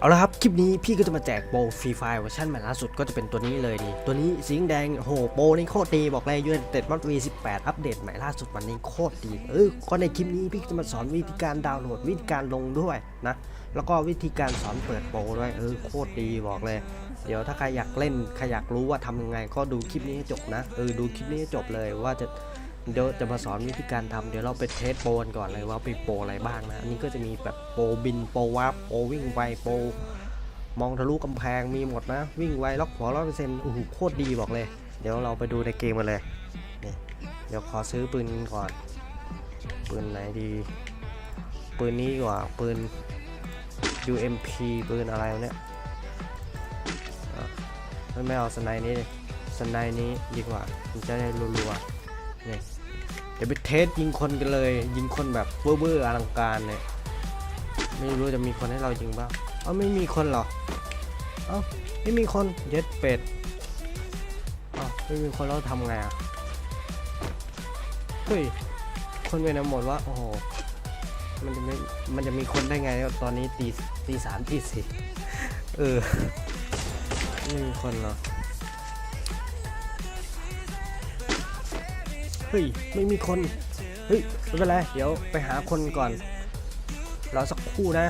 เอาละครับคลิปนี้พี่ก็จะมาแจกโปรฟรีไฟล์เวอร์ชันใหม่ล่าสุดก็จะเป็นตัวนี้เลยนี่ตัวนี้สีแดงโหโปรนี่โคตรดีบอกเลยยูเนเต็ดมอดวี18อัปเดตใหม่ล่าสุดวันนี้โคตรดีเออก็ในคลิปนี้พี่จะมาสอนวิธีการดาวน์โหลดวิธีการลงด้วยนะแล้วก็วิธีการสอนเปิดโปรด้วยเออโคตรดีบอกเลย เดี๋ยวถ้าใครอยากเล่นใครอยากรู้ว่าทำยังไงก็ดูคลิปนี้ให้จบนะเออดูคลิปนี้ให้จบเลยว่าจะ เดี๋ยวจะมาสอนวิธีการทำเดี๋ยวเราไปเทสโปรกันก่อนเลยว่ามีโปรอะไรบ้างนะอันนี้ก็จะมีแบบโปรบินโปรวับโปรวิ่งไวโปรมองทะลุกำแพงมีหมดนะ วิ่งไวล็อกหัวร้อยเปอร์เซ็นต์โอ้โหโคตรดีบอกเลย เดี๋ยวเราไปดูในเกมกันเลยนี่เดี๋ยวขอซื้อปืนก่อน ปืนไหนดี ปืนนี้กว่าปืน UMP ปืนอะไรเนี่ยอ่ไม่เอาสไนนี้สไนนี้ดีกว่ามันจะได้รัวๆ เนี่ยเดี๋ยวไปเทสยิงคนกันเลย ยิงคนแบบเวอร์ๆอลังการเลยไม่รู้จะมีคนให้เรายิงบ้างเอ้าไม่มีคนเหรอเอ้าไม่มีคนเย็ดเป็ดเอ้าไม่มีคนแล้วทำไงอะเฮ้ยคนไปไหนหมดวะโอ้โหมันจะไม่มันจะมีคนได้ไงตอนนี้ตีตีสามตีสี่เออไม่มีคนเหรอ เฮ้ย ไม่มีคน เฮ้ย ไม่เป็นไร เดี๋ยวไปหาคนก่อน รอสักครู่นะ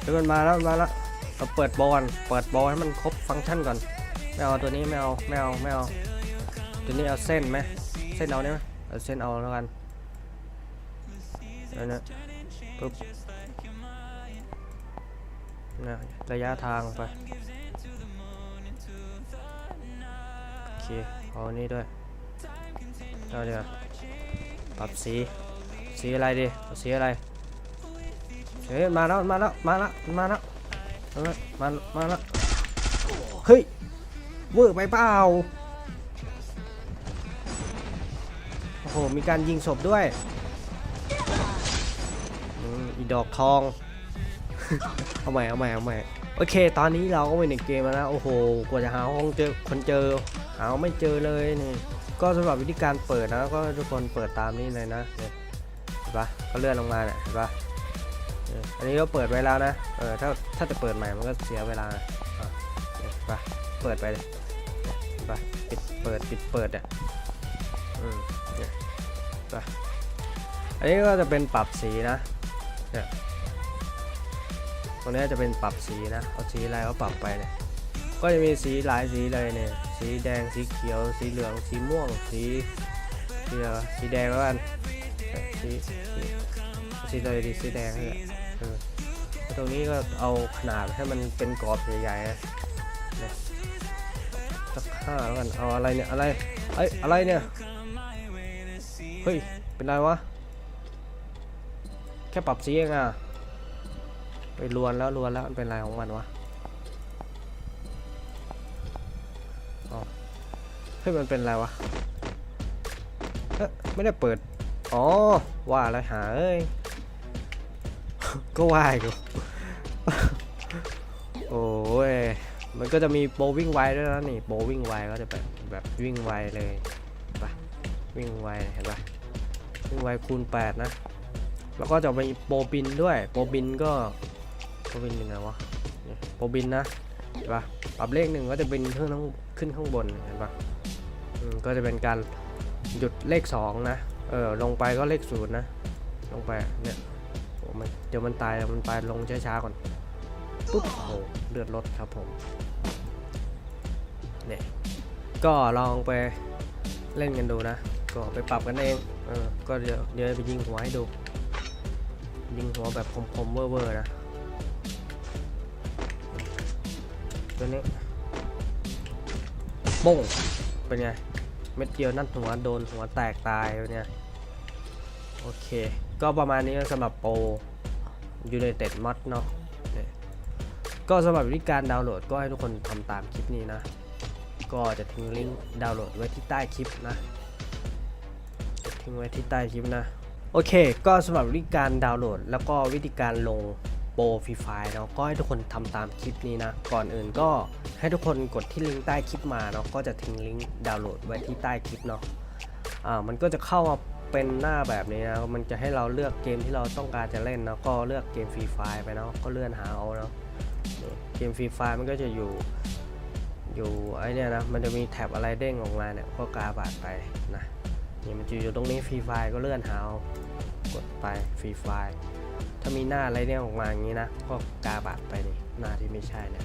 เดี๋ยวมันมาแล้วมาแล้วเราเปิดบอล เปิดบอลให้มันครบฟังก์ชันก่อน ไม่เอาตัวนี้ไม่เอาไม่เอาไม่เอา ตัวนี้เอาเส้นไหม เส้นเอาเนี่ยไหมเอาเส้นเอาแล้วกันอันนี้ปุ๊บนะระยะทางไป โอเค เอาอันนี้ด้วย เอาเดี๋ยวปรับสี สีอะไรดีสีอะไรเฮ้ยมาแล้วมาแล้วมาแล้วมาแล้วมาแล้วมาแล้วเฮ้ยเวอร์ไปเปล่าโอ้โหมีการยิงศพด้วยอีดอกทองเอาใหม่เอาใหม่เอาใหม่โอเค ตอนนี้เราก็ไปในเกมแล้วนะ โอ้โห กว่าจะหาห้องเจอคนเจอ หาไม่เจอเลยนี่ ก็สำหรับวิธีการเปิดนะก็ทุกคนเปิดตามนี้เลยนะเห็นปะก็เลื่อนลงมาเนี่ยเห็นปะอันนี้ก็เปิดไว้แล้วนะเออถ้าถ้าจะเปิดใหม่มันก็เสียเวลาอะเห็นปะเปิดไปเลยเห็นปะปิดเปิดปิดเปิดอะอืมเนี่ยเห็นปะอันนี้ก็จะเป็นปรับสีนะเนี่ยตรงนี้จะเป็นปรับสีนะเอาสีอะไรก็ปรับไปเนี่ย ก็จะมีสีหลายสีเลยเนี่ย สีแดง สีเขียว สีเหลือง สีม่วง สีสีสีแดงแล้วกันสีสีเลยดีสีแดงนี่แหละเออตรงนี้ก็เอาขนาดให้มันเป็นกรอบใหญ่ๆนะเนี่ยสักห้าแล้วกัน เอาอะไรเนี่ย อะไร เอ้ย อะไรเนี่ย เฮ้ย เป็นไรวะ แค่ปรับสีเองอะ ไปลวนแล้วลวนแล้วมันเป็นไรของมันวะ ฮ้ยมันเป็นอะไรวะเอ๊ะไม่ได้เปิด อ๋อ ว่าอะไรหาเอ้ย ก็ว่าอยู่โอ้ย มันก็จะมีโปรวิ่งไวด้วยนะนี่โปรวิ่งไวก็จะแบบแบบวิ่งไวเลยไปวิ่งไวเห็นปะวิ่งไวคูณ 8 นะ แล้วก็จะมีโปบินด้วย โปบินก็โปบินยังไงวะโปบินนะเห็นปะปรับเลขหนึ่งก็จะเป็นขึ้นข้างขึ้นข้างบนเห็นปะ ก็จะเป็นการหยุดเลขสองนะ เออลงไปก็เลขศูนย์นะ ลงไปเนี่ยโอ้มันเดี๋ยวมันตายมันไปลงช้าๆก่อนปุ๊บโอ้เลือดลดครับผมเนี่ยก็ลองไปเล่นกันดูนะ ก็ไปปรับกันเองเออก็เดี๋ยวเดี๋ยวไปยิงหัวให้ดู ยิงหัวแบบคมๆเวอร์ๆนะตัวนี้โป้ง เป็นไง เม็ดเดียวนั่นหัวโดนหัวแตกตายเป็นไง โอเค ก็ประมาณนี้สำหรับโปร United Mod เนาะเนี่ยก็สำหรับวิธีการดาวน์โหลดก็ให้ทุกคนทำตามคลิปนี้นะ ก็จะทิ้งลิงก์ดาวน์โหลดไว้ที่ใต้คลิปนะจะทิ้งไว้ที่ใต้คลิปนะ โอเค ก็สำหรับวิธีการดาวน์โหลด แล้วก็วิธีการลง โปรฟรีไฟล์เนาะก็ให้ทุกคนทำตามคลิปนี้นะ ก่อนอื่นก็ให้ทุกคนกดที่ลิงก์ใต้คลิปมาเนาะก็จะทิ้งลิงก์ดาวน์โหลดไว้ที่ใต้คลิปเนาะอ่ามันก็จะเข้ามาเป็นหน้าแบบนี้นะมันจะให้เราเลือกเกมที่เราต้องการจะเล่นเนาะก็เลือกเกมฟรีไฟล์ไปเนาะก็เลื่อนหาเอาเนาะเกมฟรีไฟมันก็จะอยู่อยู่ไอเนี่ยนะมันจะมีแท็บอะไรเด้งออกมาเนี่ยก็กาบาดไปนะนี่มันจะอยู่ตรงนี้ฟรีไฟก็เลื่อนหาเอากดไปฟรีไฟ ถ้ามีหน้าอะไรเนี่ยออกมาอย่างนี้นะก็กาบาดไปนี่หน้าที่ไม่ใช่เนี่ย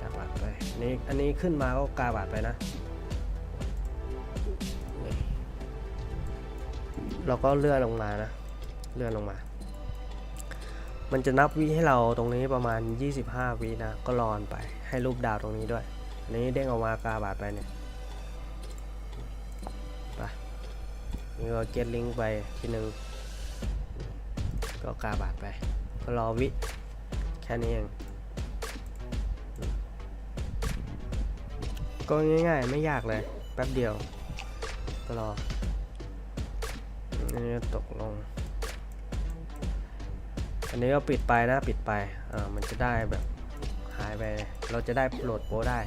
กาบาดไปนี่อันนี้ขึ้นมาก็กาบาดไปนะเราก็เลื่อนลงมานะ เลื่อนลงมา มันจะนับวิให้เราตรงนี้ประมาณ 25 วินะ ก็รอนไป ให้รูปดาวตรงนี้ด้วย อันนี้เด้งออกมากาบาดไปเนี่ย ไป นี่ก็เก็ตลิงก์ไปทีหนึ่ง ก็กาบาดไป ก็รอวิ แค่นี้เอง ก็ง่ายๆ ไม่ยากเลย แป๊บเดียว ก็รออันนี้ตกลง อันนี้ก็ปิดไปนะ ปิดไป อ่า มันจะได้แบบหายไป เราจะได้โหลดโปรได้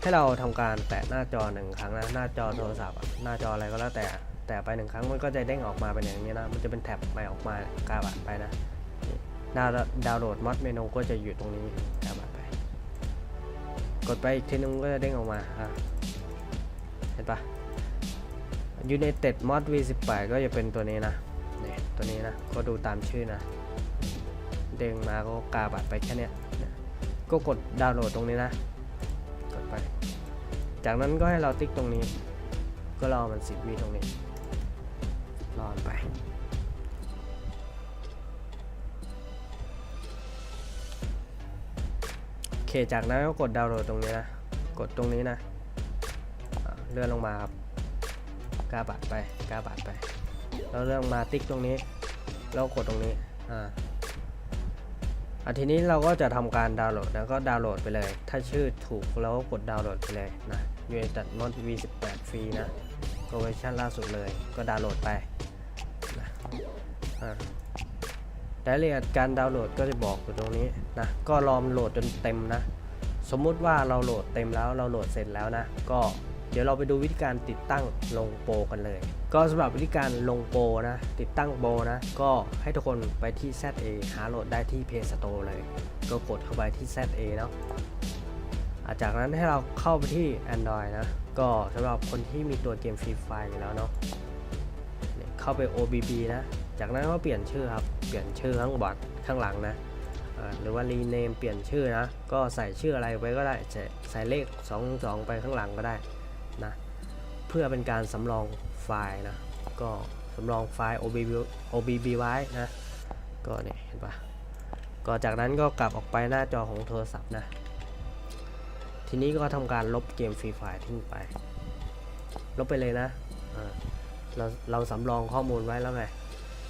ให้เราทำการแตะหน้าจอหนึ่งครั้งนะ หน้าจอโทรศัพท์ หน้าจออะไรก็แล้วแต่ แตะไปหนึ่งครั้งมันก็จะเด้งออกมาเป็นอย่างนี้นะ มันจะเป็นแท็บใหม่ออกมากาบัดไปนะ ดาวน์ดาวน์โหลดมอดเมนูก็จะอยู่ตรงนี้กาบัดไป กดไปอีกทีนึงก็จะเด้งออกมาอะเห็นปะ United Mod V18 ก็จะเป็นตัวนี้นะนี่ตัวนี้นะ ก็ดูตามชื่อนะ เด้งมาก็กาบัดไปแค่เนี้ยเนี่ยก็กดดาวน์โหลดตรงนี้นะ กดไป จากนั้นก็ให้เราติ๊กตรงนี้ ก็รอมันสิบวิตรงนี้ รอมันไป โอเค จากนั้นก็กดดาวน์โหลดตรงนี้นะ กดตรงนี้นะ เลื่อนลงมาครับกาบัดไปกาบัดไป แล้วเลื่อนมาติ๊กตรงนี้ แล้วกดตรงนี้ อ่าอะทีนี้เราก็จะทำการดาวน์โหลดแล้วก็ดาวน์โหลดไปเลย ถ้าชื่อถูกเราก็กดดาวน์โหลดไปเลยนะ United Mod V18 ฟรีนะก็เวอร์ชันล่าสุดเลย ก็ดาวน์โหลดไป อ่ารายละเอียดการดาวน์โหลดก็จะบอกอยู่ตรงนี้นะก็รอมนโหลดจนเต็มนะ สมมุติว่าเราโหลดเต็มแล้วเราโหลดเสร็จแล้วนะ ก็เดี๋ยวเราไปดูวิธีการติดตั้งลงโปรกันเลย ก็สำหรับวิธีการลงโปรนะ ติดตั้งโปรนะ ก็ให้ทุกคนไปที่ ZA หาโหลดได้ที่ Play Store เลย ก็กดเข้าไปที่ ZA เนาะจากนั้นให้เราเข้าไปที่ Android นะ ก็สำหรับคนที่มีตัวเกม Free Fire อยู่แล้วเนาะ เข้าไป OBB นะ จากนั้นก็เปลี่ยนชื่อครับ เปลี่ยนชื่อข้างบนข้างหลังนะหรือว่ารีเนมเปลี่ยนชื่อนะ ก็ใส่ชื่ออะไรไว้ก็ได้ใส่ใส่เลข 2 2 ไปข้างหลังก็ได้นะ เพื่อเป็นการสำรองไฟล์นะ ก็สำรองไฟล์ OBB OBB ไว้นะ ก็เนี่ยเห็นปะก็จากนั้นก็กลับออกไปหน้าจอของโทรศัพท์นะ ทีนี้ก็ทำการลบเกมฟรีไฟล์ทิ้งไป ลบไปเลยนะ เราเราสำรองข้อมูลไว้แล้วไง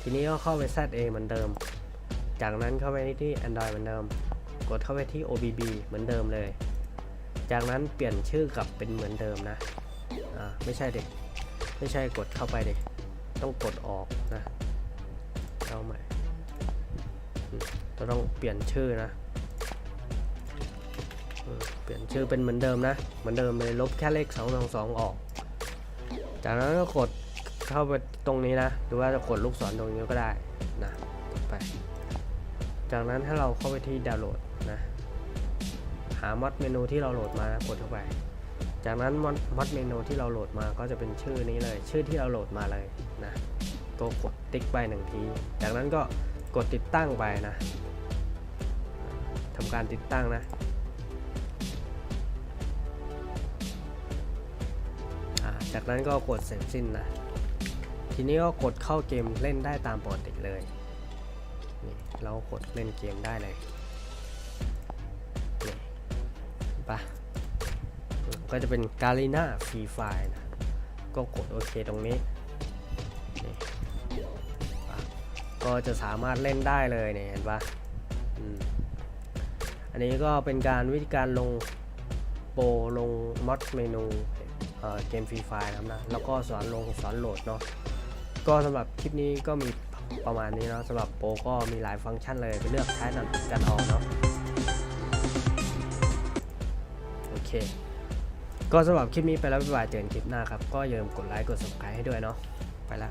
ทีนี้ก็เข้าไป ZA เหมือนเดิม จากนั้นเข้าไปที่ Android เหมือนเดิม กดเข้าไปที่ OBB เหมือนเดิมเลย จากนั้นเปลี่ยนชื่อกลับเป็นเหมือนเดิมนะ อ่าไม่ใช่เด็กไม่ใช่กดเข้าไปเด็กต้องกดออกนะเข้าใหม่เราต้องเปลี่ยนชื่อนะเปลี่ยนชื่อเป็นเหมือนเดิมนะ เหมือนเดิมเลยลบแค่เลข2 2 2ออก จากนั้นก็กด เข้าไปตรงนี้นะ หรือว่าจะกดลูกศรตรงนี้ก็ได้นะกดไป จากนั้นถ้าเราเข้าไปที่ดาวน์โหลดนะ หามอดเมนูที่เราโหลดมานะกดเข้าไป จากนั้นมอดมอดเมนูที่เราโหลดมาก็จะเป็นชื่อนี้เลย ชื่อที่เราโหลดมาเลยนะก็กดติ๊กไปหนึ่งที จากนั้นก็กดติดตั้งไปนะทำการติดตั้งนะจากนั้นก็กดเสร็จสิ้นนะ ทีนี้ก็กดเข้าเกมเล่นได้ตามปกติเลย นี่เรากดเล่นเกมได้เลยนี่ปะก็จะเป็นกาลิน่าฟรีไฟนะ ก็กดโอเคตรงนี้นี่ปะก็จะสามารถเล่นได้เลยเนี่ยเห็นปะอันนี้ก็เป็นการวิธีการลงโปรลงมอดเมนูเอ่อเกมฟรีไฟนะครับนะ แล้วก็สอนลงสอนโหลดเนาะ ก็สำหรับคลิปนี้ก็มีประมาณนี้เนาะสำหรับโปรก็มีหลายฟังก์ชันเลยไปเลือกใช้กันกันเอาเนาะโอเค ก็สำหรับคลิปนี้ไปแล้วบ๊ายบายเจอกันคลิปหน้าครับ ก็อย่าลืมกดไลค์กด subscribe ให้ด้วยเนาะไปละ